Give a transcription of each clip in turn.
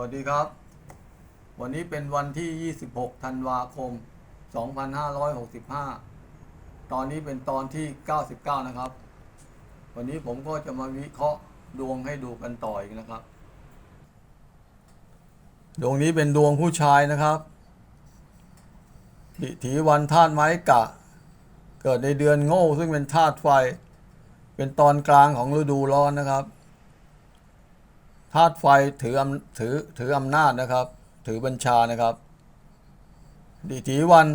วัสดีครับ วันนี้เป็นวันที่ 26 ธันวาคม 2565 ตอนนี้เป็นตอนที่ 99 นะครับ วันนี้ผมก็จะมาวิเคราะห์ดวงให้ดูกันต่ออีกนะครับ ดวงนี้เป็นดวงผู้ชายนะครับดิถีวันธาตุไม้กะ เกิดในเดือนโง่ซึ่งเป็นธาตุไฟ เป็นตอนกลางของฤดูร้อนนะครับ ธาตุไฟถืออำถือถืออำนาจนะครับ ถือบัญชานะครับ ดิถีวัน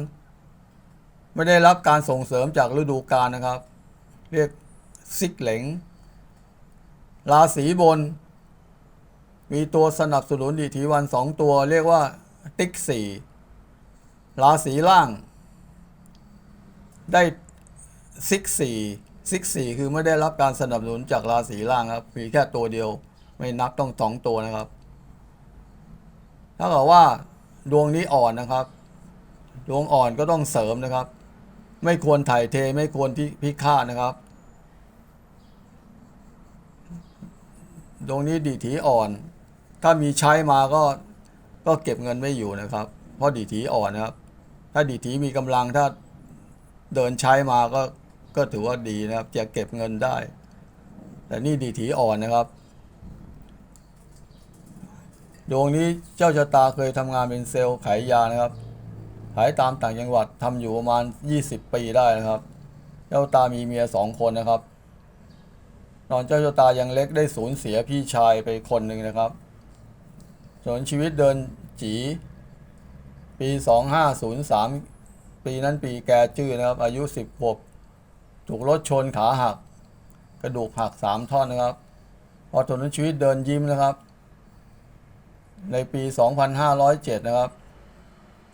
ไม่ได้รับการส่งเสริมจากฤดูกาลนะครับ เรียกซิกเหลงราศีบน มีตัวสนับสนุนดิถีวันสองตัว เรียกว่าติ๊กสี่ราศีล่าง ได้ซิกสี่ซิกสี่คือไม่ได้รับการสนับสนุนจากราศีล่างครับมีแค่ตัวเดียว ไม่นับต้องสองตัวนะครับ ถ้าเกิดว่าดวงนี้อ่อนนะครับ ดวงอ่อนก็ต้องเสริมนะครับ ไม่ควรถ่ายเทไม่ควรที่พิฆาตนะครับ ดวงนี้ดีถีอ่อน ถ้ามีใช้มาก็ก็เก็บเงินไม่อยู่นะครับ เพราะดีถีอ่อนนะครับ ถ้าดีถีมีกำลังถ้าเดินใช้มาก็ก็ถือว่าดีนะครับ จะเก็บเงินได้ แต่นี่ดีถีอ่อนนะครับ ดวงนี้เจ้าชะตาเคยทำงานเป็นเซลล์ขายยานะครับ ขายตามต่างจังหวัดทำอยู่ประมาณ 20 ปีได้นะครับ เจ้าตามีเมียสองคนนะครับตอนเจ้าชะตายังเล็กได้สูญเสียพี่ชายไปคนหนึ่งนะครับส่วนชีวิตเดินจีปี 2503 ปีนั้นปีแกจื้อนะครับ อายุ10ขวบถูกรถชนขาหัก กระดูกหักสามท่อนนะครับ พอถนนชีวิตเดินยิ้มนะครับ ในปี 2507 นะครับ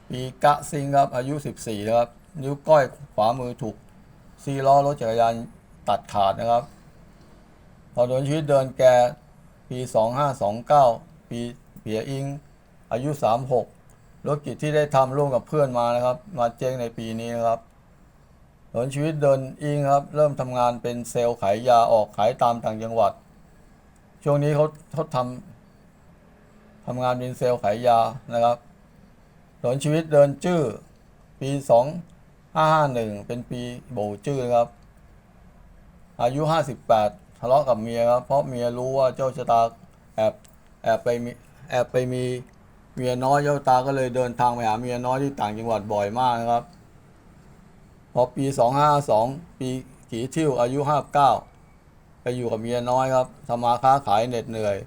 ปีกะซิงครับ อายุ 14 นะครับ นิ้วก้อยขวามือถูกซีล้อรถจักรยานตัดขาดนะครับพอถนนชีวิตเดินแกปี 2529 ปีเปียอิง อายุ 36รถกิจที่ได้ทำร่วมกับเพื่อนมานะครับ มาเจ๊งในปีนี้นะครับถนนชีวิตเดินอิงครับ เริ่มทำงานเป็นเซลล์ขายยาออกขายตามต่างจังหวัด ช่วงนี้เขาเขาทำ ทำงานเป็นเซลล์ขายยานะครับถนนชีวิตเดินจื้อปี 2551 เป็นปีโบจื้อครับ อายุ 58 ทะเลาะกับเมียครับ เพราะเมียรู้ว่าเจ้าชะตาแอบแอบไปมีแอบไปมีเมียน้อยเจ้าตาก็เลยเดินทางไปหาเมียน้อยที่ต่างจังหวัดบ่อยมากนะครับ พอปี 252ปีกี่ทิ่วอายุ 59 ไปอยู่กับเมียน้อยครับทำมาค้าขายเหน็ดเหนื่อย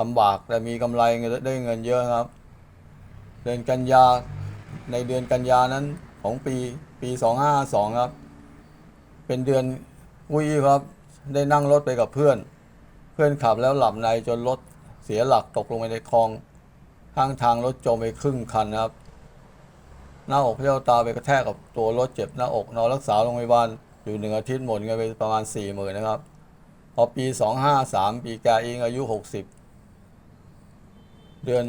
ลำบากแต่มีกำไรเงินได้เงินเยอะครับ เดือนกันยาในเดือนกันยานั้นของปีปี2552ครับ เป็นเดือนวุ้ยครับ ได้นั่งรถไปกับเพื่อน เพื่อนขับแล้วหลับในจนรถเสียหลักตกลงไปในคลองข้างทางรถจมไปครึ่งคันนะครับ หน้าอกเพี้ยวตาไปกระแทกกับตัวรถเจ็บหน้าอกนอนรักษาโรงพยาบาลอยู่หนึ่งอาทิตย์หมดเงินไปประมาณสี่หมื่นนะครับ พอปี253ปีแกอิงอายุ60 เดือน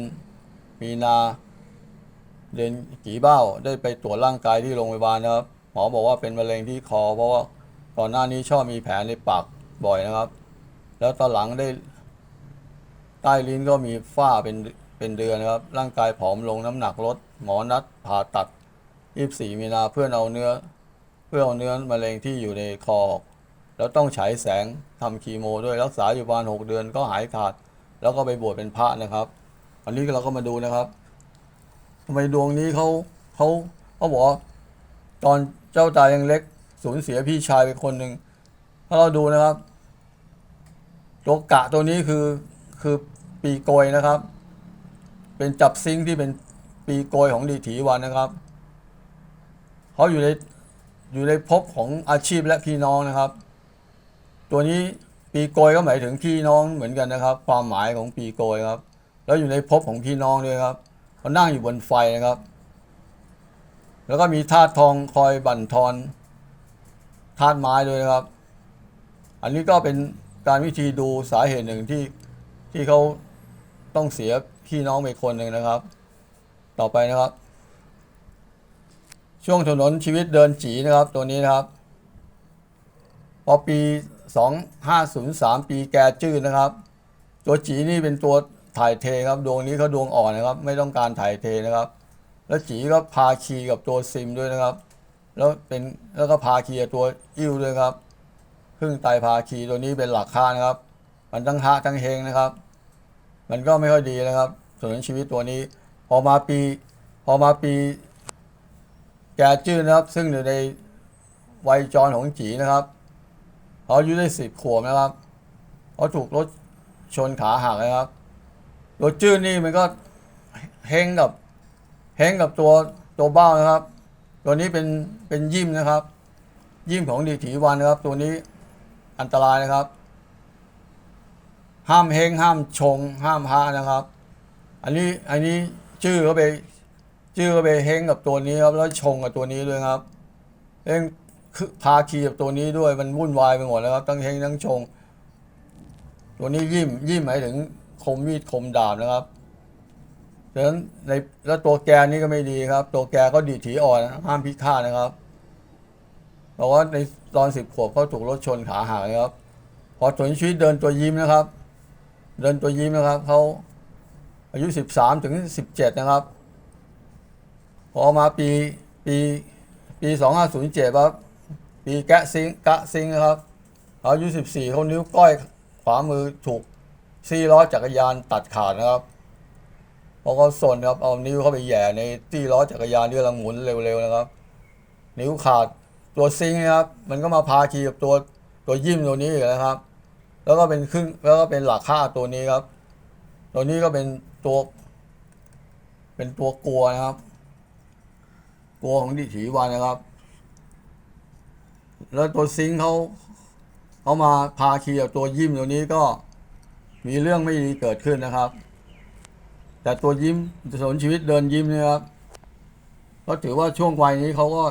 มีนาเดือนกี่เบ้าได้ไปตรวจร่างกายที่โรงพยาบาลนะครับ หมอบอกว่าเป็นมะเร็งที่คอ เพราะว่าก่อนหน้านี้ชอบมีแผลในปากบ่อยนะครับ แล้วตอนหลังได้ ใต้ลิ้นก็มีฝ้าเป็นเป็นเดือนนะครับ ร่างกายผอมลงน้ำหนักลดหมอนัดผ่าตัด24มีนาเพื่อเอาเนื้อ เพื่อเอาเนื้อมะเร็งที่อยู่ในคอแล้วต้องฉายแสงทำคีโมด้วยรักษาอยู่ประมาณหกเดือนก็หายขาด แล้วก็ไปบวชเป็นพระนะครับ อันนี้เราก็มาดูนะครับทำไมดวงนี้เขาเขาเขาบอกตอนเจ้าตายยังเล็กสูญเสียพี่ชายไปคนหนึ่งถ้าเราดูนะครับตัวกะตัวนี้คือคือปีโกยนะครับ เป็นจับซิงที่เป็นปีโกยของดีถีวันนะครับเขาอยู่ในอยู่ในภพของอาชีพและพี่น้องนะครับ ตัวนี้ปีโกยก็หมายถึงพี่น้องเหมือนกันนะครับ ความหมายของปีโกยครับ แล้วอยู่ในภพของพี่น้องด้วยครับเขานั่งอยู่บนไฟนะครับ แล้วก็มีธาตุทองคอยบั่นทอนธาตุไม้ด้วยนะครับ อันนี้ก็เป็นการวิธีดูสาเหตุหนึ่งที่ที่เขาต้องเสียพี่น้องไปคนหนึ่งนะครับ ต่อไปนะครับ ช่วงถนนชีวิตเดินจีนะครับ ตัวนี้นะครับ พอปี 2503 ปีแกจื้อนะครับ ตัวจีนี่เป็นตัว ถ่ายเทครับดวงนี้เขาดวงอ่อนนะครับ ไม่ต้องการถ่ายเทนะครับ แล้วจีก็พาคีกับตัวซิมด้วยนะครับ แล้วเป็นแล้วก็พาคีกับตัวอิ้วด้วยครับครึ่งไตพาคีตัวนี้เป็นหลักค่านะครับ มันทั้งฮะทั้งเฮงนะครับ มันก็ไม่ค่อยดีนะครับส่วนชีวิตตัวนี้ พอมาปีพอมาปี แกจื้อนะครับ ซึ่งอยู่ในวัยจรของจีนะครับเขาอายุได้สิบขวบนะครับเขาถูกรถชนขาหักนะครับ รถจื้อนี่มันก็เฮงกับเฮงกับตัวตัวเบ้านะครับ ตัวนี้เป็นเป็นยิมนะครับ ยิมของดีถีวันนะครับ ตัวนี้อันตรายนะครับ ห้ามเฮงห้ามชง ห้ามพานะครับ อันนี้อันนี้ชื่อเขาไปชื่อก็ไปเฮงกับตัวนี้ครับแล้วชงกับตัวนี้ด้วยครับเฮงคือพาคีกับตัวนี้ด้วยมันวุ่นวายไปหมดแล้วครับทั้งเฮงทั้งชง ตัวนี้ยิ้มยิ้มหมายถึง คมมีดคมดาบนะครับดังนั้นในแล้วตัวแกนี่ก็ไม่ดีครับ ตัวแกก็ดีถีอ่อนห้ามพิฆาตนะครับเพราะว่าในตอนสิบขวบเขาถูกรถชนขาหักนะครับ พอสนชีวิตเดินตัวยิ้มนะครับ เดินตัวยิ้มนะครับเขาอายุสิบสามถึงสิบเจ็ดนะครับ พอมาปีปีปีสองห้าศูนย์เจ็ดครับปีแกะซิงกะซิงนะครับอายุสิบสี่เขานิ้วก้อยขวามือถูก ซี่ล้อจักรยานตัดขาดนะครับเพราะเขาสนครับเอานิ้วเข้าไปแย่ในซี่ล้อจักรยานที่กำลังหมุนเร็วๆนะครับ นิ้วขาดตัวซิงนะครับ มันก็มาพาคีกับตัวตัวยิ้มตัวนี้อีกนะครับ แล้วก็เป็นครึ่งแล้วก็เป็นหลักค่าตัวนี้ครับ ตัวนี้ก็เป็นตัว เป็นตัวกลัวนะครับกลัวของดิถีวันนะครับ แล้วตัวซิงเขาเขามาพาคีกับตัวยิ้มตัวนี้ก็ มีเรื่องไม่ดีเกิดขึ้นนะครับ แต่ตัวยิ้มสนชีวิตเดินยิ้มเนะครับก็ถือว่าช่วงวัยนี้เขาก็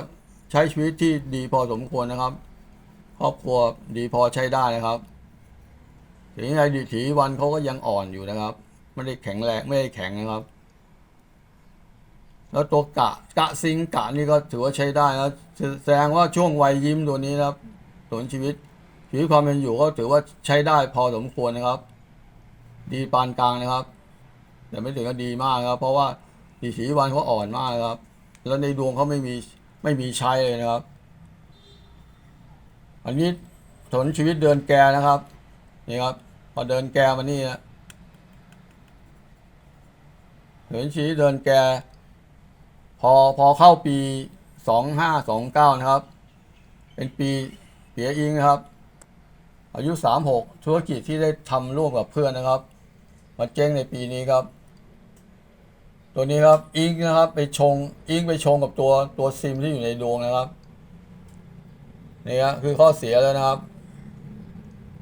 ใช้ชีวิตที่ดีพอสมควรนะครับ ครอบครัวดีพอใช้ได้นะครับถึงยังไงดิถีวันเขาก็ยังอ่อนอยู่นะครับ ไม่ได้แข็งแรงไม่ได้แข็งนะครับ แล้วตัวกะกะซิงกะนี่ก็ถือว่าใช้ได้นะแสดงว่าช่วงวัยยิ้มตัวนี้นะครับสนชีวิตชีวิตความเป็นอยู่ก็ถือว่าใช้ได้พอสมควรนะครับ ดีปานกลางนะครับ แต่ไม่ถึงกับดีมากครับ เพราะว่าดีสีวันเขาอ่อนมากครับ แล้วในดวงเขาไม่มีไม่มีใช้เลยนะครับ อันนี้สนชีวิตเดินแกนะครับนี่ครับพอเดินแกมานี่นะเดินชีวิตเดินแก พอพอเข้าปีสองห้าสองเก้านะครับ เป็นปีเปียอิงนะครับ อายุสามหกธุรกิจที่ได้ทำร่วมกับเพื่อนนะครับ มาเจ๊งในปีนี้ครับ ตัวนี้ครับอิงนะครับ ไปชงอิงไปชงกับตัวตัวซิมที่อยู่ในดวงนะครับนี่ครับคือข้อเสียเลยนะครับ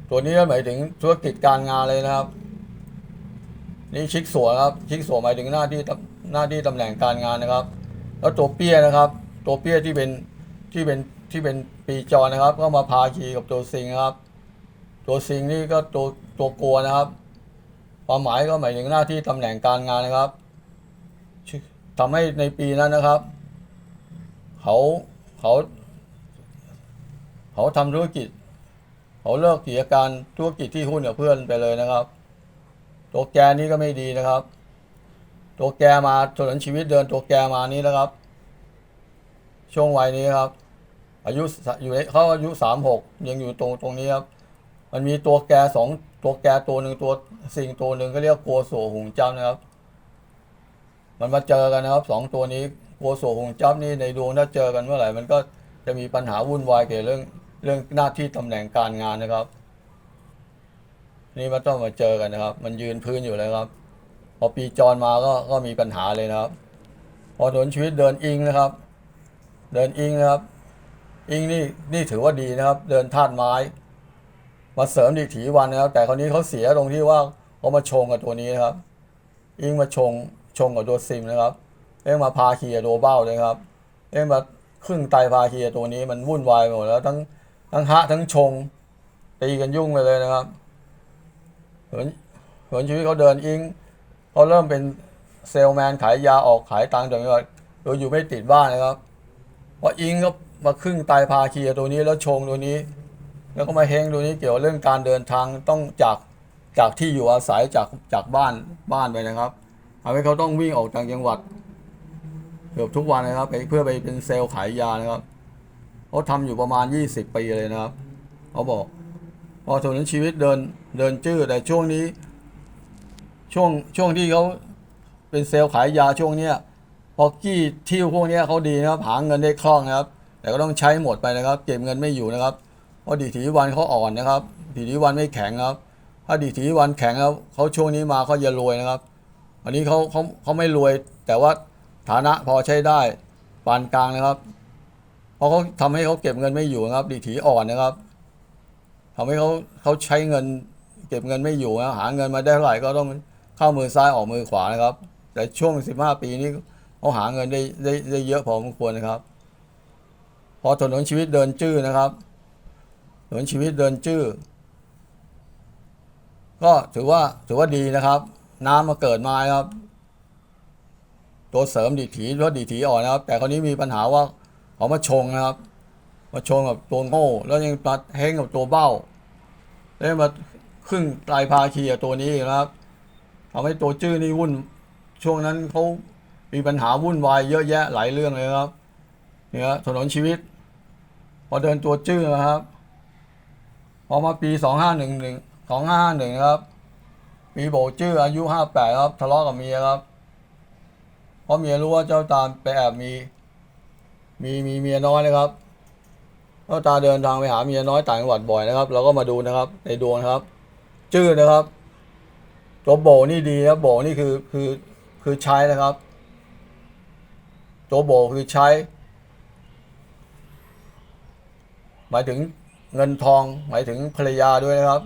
ตัวนี้ก็หมายถึงธุรกิจการงานเลยนะครับ นี่ชิกสัวครับชิกสัวหมายถึงหน้าที่ตำหน้าที่ตำแหน่งการงานนะครับ แล้วตัวเปี้ยนะครับ ตัวเปี้ยที่เป็นที่เป็นที่เป็นปีจรนะครับ ก็มาพาคีกับตัวซิงครับ ตัวซิงนี่ก็ตัวตัวกลัวนะครับ ความหมายก็หมายถึงหน้าที่ตำแหน่งการงานนะครับทำให้ในปีนั้นนะครับ เขาเขาเขาทำธุรกิจ เขาเลิกกิจการธุรกิจที่หุ้นกับเพื่อนไปเลยนะครับตัวแกนี่ก็ไม่ดีนะครับ ตัวแกมาถนนชีวิตเดินตัวแกมานี้นะครับ ช่วงวัยนี้ครับ อายุอยู่เขาอายุสามหกยังอยู่ตรงตรงนี้ครับ มันมีตัวแกสอง ตัวแกตัวหนึ่งตัวสิ่งตัวหนึ่งก็เรียกกัวโสหุงจ้ำนะครับ มันมาเจอกันนะครับสองตัวนี้กัวโสหุงจ้ำนี่ในดวงถ้าเจอกันเมื่อไหร่มันก็จะมีปัญหาวุ่นวายเกี่ยวกับเรื่องเรื่องหน้าที่ตำแหน่งการงานนะครับ นี่มันต้องมาเจอกันนะครับ มันยืนพื้นอยู่เลยครับ พอปีจรมาก็ก็มีปัญหาเลยนะครับ พอถนนชีวิตเดินอิงนะครับ เดินอิงนะครับ อิงนี่นี่ถือว่าดีนะครับ เดินธาตุไม้ มาเสริมดีถีวันนะครับ แต่คราวนี้เขาเสียตรงที่ว่าเขามาชงกับตัวนี้นะครับ อิงมาชงชงกับตัวซิมนะครับเอ้ยมาพาเคียตัวเบ้าเลยครับเอ้ยมาครึ่งไตพาเคียตัวนี้มันวุ่นวายหมดแล้วทั้งทั้งฮะทั้งชงตีกันยุ่งไปเลยนะครับเหินเหินชีวิตเขาเดินอิงเขาเริ่มเป็นเซลแมนขายยาออกขายตังค์จังเลยโดยอยู่ไม่ติดบ้านนะครับเพราะอิงก็มาครึ่งไตพาเคียตัวนี้แล้วชงตัวนี้ แล้วก็มาเฮงตัวนี้เกี่ยวเรื่องการเดินทางต้องจากจากที่อยู่อาศัยจากจากบ้านบ้านไปนะครับทำให้เขาต้องวิ่งออกต่างจังหวัดเกือบทุกวันนะครับไปเพื่อไปเป็นเซลล์ขายยานะครับเขาทำอยู่ประมาณ 20 ปีเลยนะครับเขาบอกพอถนนชีวิตเดินเดินจื้อแต่ช่วงนี้ ช่วงช่วงที่เขาเป็นเซลล์ขายยาช่วงเนี้ยพอกี้ที่พวกเนี้ยเขาดีนะครับหาเงินได้คล่องนะครับ แต่ก็ต้องใช้หมดไปนะครับ เก็บเงินไม่อยู่นะครับ เพราะดีถีวันเขาอ่อนนะครับ ดีถีวันไม่แข็งครับ ถ้าดีถีวันแข็งแล้วเขาช่วงนี้มาเขาจะรวยนะครับ อันนี้เขาเขาเขาไม่รวย แต่ว่าฐานะพอใช้ได้ปานกลางนะครับ เพราะเขาทำให้เขาเก็บเงินไม่อยู่นะครับ ดีถีอ่อนนะครับทำให้เขาเขาใช้เงิน เก็บเงินไม่อยู่นะหาเงินมาได้เท่าไหร่ก็ต้องเข้ามือซ้ายออกมือขวานะครับ แต่ช่วง 15 ปีนี้เขาหาเงินได้ได้ได้เยอะพอสมควรนะครับ พอถนนชีวิตเดินจื้อนะครับ ถนนชีวิตเดินจื้อก็ถือว่าถือว่าดีนะครับ น้ำมาเกิดมาครับ ตัวเสริมดีถีเพราะดีถีอ่อนนะครับ แต่คราวนี้มีปัญหาว่าเขามาชงนะครับ มาชงกับตัวโง่ แล้วยังมาเฮงกับตัวเบ้าแล้วมาครึ่งปลายพาคีกับตัวนี้นะครับทำให้ตัวจื้อนี่วุ่น ช่วงนั้นเขามีปัญหาวุ่นวายเยอะแยะหลายเรื่องเลยครับเนี่ยถนนชีวิต พอเดินตัวจื้อนะครับ อมาปีสองห้าหนึ่งหนึ่งสองห้าหนึ่งครับมีโบจื้ออายุห้าแปดครับ ทะเลาะกับเมียครับ เพราะเมียรู้ว่าเจ้าตาไปแอบมี มีมีเมียน้อยนะครับ เจ้าตาเดินทางไปหาเมียน้อยต่างจังหวัดบ่อยนะครับ เราก็มาดูนะครับ ในดวงครับ จื้อนะครับตัวโบนี่ดีนะโบนี่คือคือคือใช้นะครับตัวโบคือใช้ หมายถึง เงินทองหมายถึงภรรยาด้วยนะครับ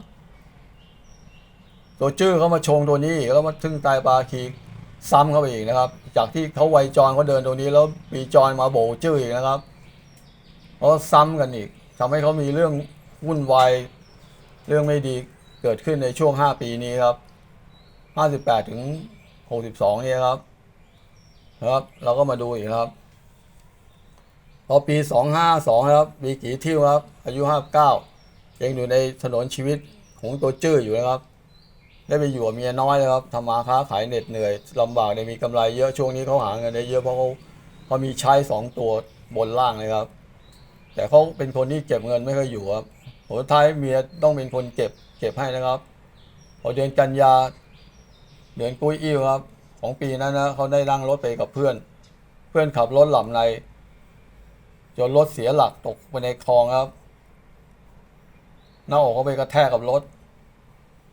ตัวจื้อเขามาชงตัวนี้แล้วมาทึ่งตายปลาคีซ้ำเข้าไปอีกนะครับ จากที่เขาไวจรเขาเดินตรงนี้ แล้วปีจรมาโบจื้ออีกนะครับเขาซ้ำกันอีกทำให้เขามีเรื่องวุ่นวายเรื่องไม่ดีเกิดขึ้นในช่วง 5 ปีนี้ครับ 58 ถึง 62 เนี่ยครับนะครับ เราก็มาดูอีกครับ พอปี 252ครับมีกี่ทิ่วครับ อายุ 59 ยังอยู่ในถนนชีวิตของตัวจื้ออยู่นะครับ ได้ไปอยู่กับเมียน้อยนะครับทำมาค้าขายเหน็ดเหนื่อยลำบากได้มีกำไรเยอะช่วงนี้เขาหาเงินได้เยอะเพราะเขาเขามีใช้สองตัวบนล่างเลยครับ แต่เขาเป็นคนที่เก็บเงินไม่เคยอยู่ครับผลท้ายเมียต้องเป็นคนเก็บเก็บให้นะครับ พอเดือนกันยาเดือนกุ้ยอิ้วครับ ของปีนั้นนะเขาได้นั่งรถไปกับเพื่อน เพื่อนขับรถหลับใน จนรถเสียหลักตกไปในคลองครับหน้าอกเขาไปกระแทกกับรถ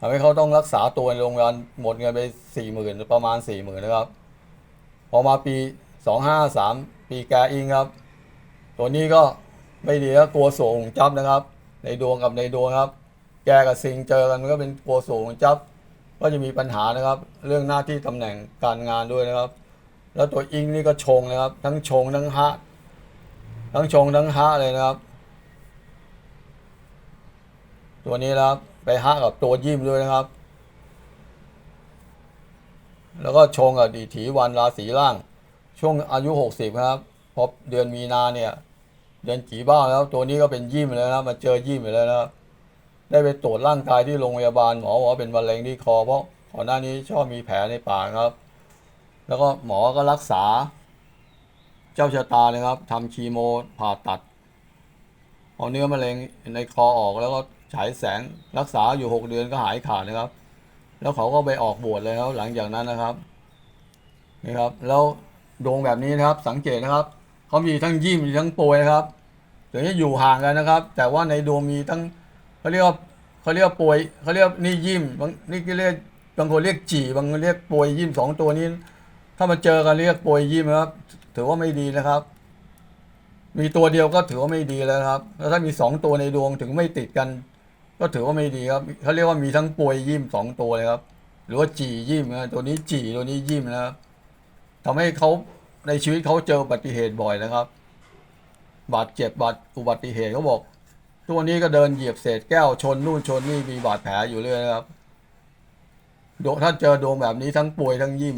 ทำให้เขาต้องรักษาตัวในโรงพยาบาลหมดเงินไปสี่หมื่นประมาณสี่หมื่นนะครับ พอมาปีสองห้าสามปีแกอิงครับ ตัวนี้ก็ไม่ดีแล้วกลัวสูงจับนะครับ ในดวงกับในดวงครับ แกกับซิงเจอกันก็เป็นกลัวสูงจับ ก็จะมีปัญหานะครับ เรื่องหน้าที่ตำแหน่งการงานด้วยนะครับ แล้วตัวอิงนี่ก็ชงนะครับ ทั้งชงทั้งฮะ ทั้งชงทั้งฮะเลยนะครับ ตัวนี้นะครับ ไปฮะกับตัวยิ้มด้วยนะครับ แล้วก็ชงกับดีถีวันราศีล่าง ช่วงอายุหกสิบครับ พอเดือนมีนาเนี่ย เดือนจีบ้าแล้วตัวนี้ก็เป็นยิ้มเลยนะมาเจอยิ้มเลยนะครับ ได้ไปตรวจร่างกายที่โรงพยาบาลหมอบอกว่าเป็นมะเร็งที่คอเพราะก่อนหน้านี้ชอบมีแผลในปากครับ แล้วก็หมอก็รักษา เจ้าชะตาเลยครับทำคีโมผ่าตัดเอาเนื้อมะเร็งในคอออกแล้วก็ฉายแสงรักษาอยู่หกเดือนก็หายขาดนะครับ แล้วเขาก็ไปออกบวชเลยครับหลังจากนั้นนะครับนี่ครับแล้วดวงแบบนี้นะครับสังเกตนะครับเขามีทั้งยิ้มมีทั้งโปรยนะครับถึงจะอยู่ห่างกันนะครับ แต่ว่าในดวงมีทั้งเขาเรียกว่าเขาเรียกป่วยเขาเรียกนี่ยิ้มบางนี่ก็เรียกบางคนเรียกจี่บางคนเรียกป่วยยิ้มสองตัวนี้ ถ้ามาเจอกันเรียกป่วยยิ้มนะครับ ถือว่าไม่ดีนะครับ มีตัวเดียวก็ถือว่าไม่ดีแล้วครับ แล้วถ้ามีสองตัวในดวงถึงไม่ติดกัน ก็ถือว่าไม่ดีครับเขาเรียกว่ามีทั้งป่วยยิ้มสองตัวเลยครับ หรือว่าจี่ยิ้มนะตัวนี้จี่ตัวนี้ยิ้มนะครับทำให้เขาในชีวิตเขาเจออุบัติเหตุบ่อยนะครับ บาดเจ็บบาดอุบัติเหตุเขาบอกตัวนี้ก็เดินเหยียบเศษแก้วชนนู่นชนนี่มีบาดแผลอยู่เรื่อยนะครับดถ้าเจอดวงแบบนี้ทั้งป่วยทั้งยิ้ม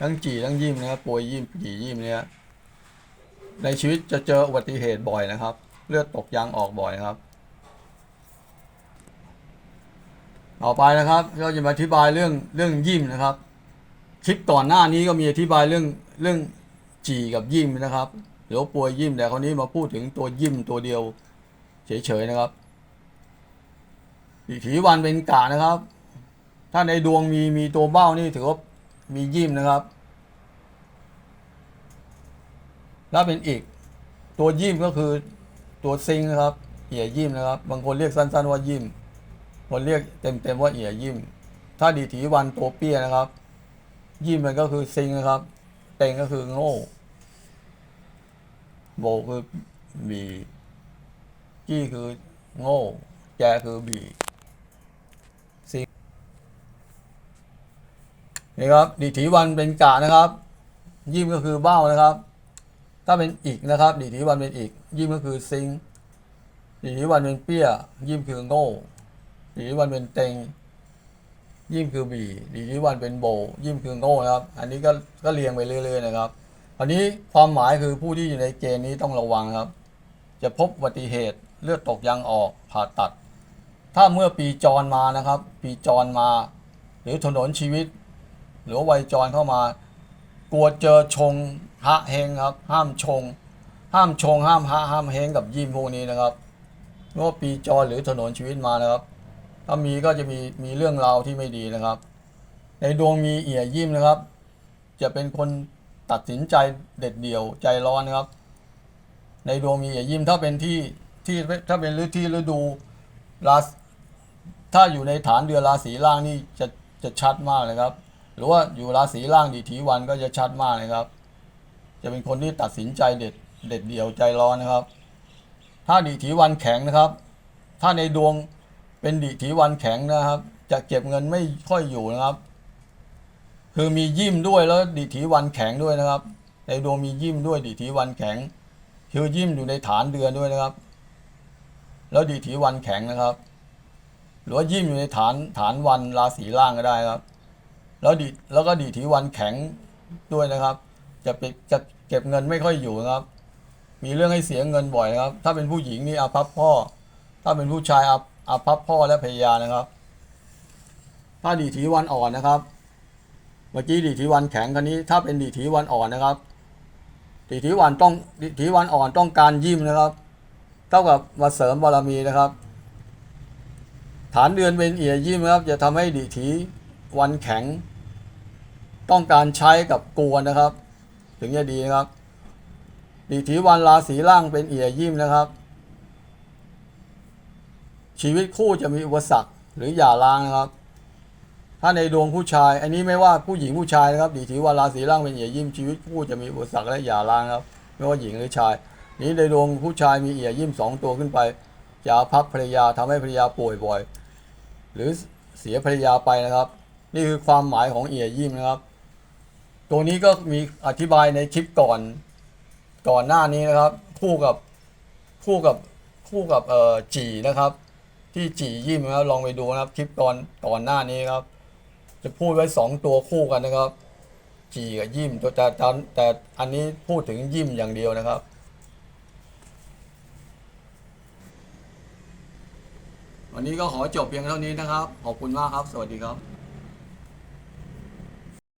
ทั้งจีทั้งยิ้มนะครับป่วยยิ้มจียิ้มเนี่ยในชีวิตจะเจออุบัติเหตุบ่อยนะครับ เลือดตกยางออกบ่อยนะครับ ต่อไปนะครับ เราจะมาอธิบายเรื่องเรื่องยิ้มนะครับ คลิปก่อนหน้านี้ก็มีอธิบายเรื่องเรื่องจีกับยิ้มนะครับหรือว่าปัวยยิ้มแต่คราวนี้มาพูดถึงตัวยิ้มตัวเดียว เฉยๆนะครับดิถีวันเป็นกะนะครับ ถ้าในดวงมีมีตัวเบ้านี่ถือว่า มียิ้มนะครับถ้าเป็นอีก ตัวยิ้มก็คือตัวซิงนะครับเหี่ยยิ้มนะครับ บางคนเรียกสั้นๆว่ายิ้มคนเรียกเต็มๆว่าเหี่ยยิ้มถ้าดีถีวันตัวเปี้ยนะครับ ยิ้มมันก็คือซิงนะครับ เต็งก็คือโง่โบคือบีจี้คือโง่ แจคือบีซิง นี่ครับดีถีวันเป็นกะนะครับ ยิมก็คือเบ้านะครับ ถ้าเป็นอีกนะครับ ดีถีวันเป็นอีก ยิมก็คือซิงดีถีวันเป็นเปี้ย ยิมคือโง่ดีถีวันเป็นเต็ง ยิมคือบีดีถีวันเป็นโบ ยิมคือโง่นะครับ อันนี้ก็ก็เรียงไปเรื่อยๆนะครับอันนี้ความหมายคือผู้ที่อยู่ในเกณฑ์นี้ต้องระวังครับ จะพบอุบัติเหตุเลือดตกยางออกผ่าตัด ถ้าเมื่อปีจรมานะครับ ปีจรมา หรือถนนชีวิต หรือว่าวัยจรเข้ามา กลัวเจอชงฮะเฮงครับ ห้ามชง ห้ามชง ห้ามฮะห้ามเฮงกับยิมพวกนี้นะครับเมื่อปีจรหรือถนนชีวิตมานะครับ ถ้ามีก็จะมีมีเรื่องราวที่ไม่ดีนะครับ ในดวงมีเอี่ยยิ้มนะครับ จะเป็นคนตัดสินใจเด็ดเดี่ยวใจร้อนนะครับ ในดวงมีเอี่ยยิ้มถ้าเป็นที่ที่ถ้าเป็นฤที่ฤดูราถ้าอยู่ในฐานเดือนราศีล่างนี่จะจะชัดมากเลยครับ หรือว่าอยู่ราศีล่างดีถีวันก็จะชัดมากเลยครับ จะเป็นคนที่ตัดสินใจเด็ดเด็ดเดี่ยวใจร้อนนะครับ ถ้าดีถีวันแข็งนะครับ ถ้าในดวงเป็นดีถีวันแข็งนะครับ จะเก็บเงินไม่ค่อยอยู่นะครับ คือมียิ้มด้วยแล้วดีถีวันแข็งด้วยนะครับ ในดวงมียิ้มด้วยดีถีวันแข็งคือยิ้มอยู่ในฐานเดือนด้วยนะครับ แล้วดีถีวันแข็งนะครับ หรือว่ายิ้มอยู่ในฐานฐานวันราศีล่างก็ได้ครับ แล้วดีแล้วก็ดีถีวันแข็งด้วยนะครับ จะไปจะเก็บเงินไม่ค่อยอยู่นะครับ มีเรื่องให้เสียเงินบ่อยนะครับ ถ้าเป็นผู้หญิงนี่อาภัพพ่อ ถ้าเป็นผู้ชายอาอาภัพพ่อและภรรยานะครับ ถ้าดีถีวันอ่อนนะครับ เมื่อกี้ดีถีวันแข็งคันนี้ ถ้าเป็นดีถีวันอ่อนนะครับ ดีถีวันต้องดีถีวันอ่อนต้องการยิ้มนะครับ เท่ากับมาเสริมบารมีนะครับ ฐานเดือนเป็นเอียยิ้มนะครับ จะทำให้ดีถี วันแข็ง ต้องการใช้กับกวนนะครับ ถึงจะดีนะครับดีถีวันราศีล่างเป็นเอียยิ้มนะครับ ชีวิตคู่จะมีอุปสรรคหรือหย่าร้างนะครับ ถ้าในดวงผู้ชาย อันนี้ไม่ว่าผู้หญิงผู้ชายนะครับ ดีถีวันราศีล่างเป็นเอียยิ้มชีวิตคู่จะมีอุปสรรคและหย่าร้างครับ ไม่ว่าหญิงหรือชาย นี้ในดวงผู้ชายมีเอียยิ้มสองตัวขึ้นไปจะอาพับภรรยาทำให้ภรรยาป่วยบ่อย หรือเสียภรรยาไปนะครับ นี่คือความหมายของเอียยิ้มนะครับ ตัวนี้ก็มีอธิบายในคลิปก่อนก่อนหน้านี้นะครับ คู่กับคู่กับคู่กับเอ่อจีนะครับ ที่จียิ้มนะครับลองไปดูนะครับคลิปก่อนก่อนหน้านี้ครับ จะพูดไว้สองตัวคู่กันนะครับจีกับยิ้มแต่แต่แต่แต่อันนี้พูดถึงยิ้มอย่างเดียวนะครับวันนี้ก็ขอจบเพียงเท่านี้นะครับ ขอบคุณมากครับ สวัสดีครับ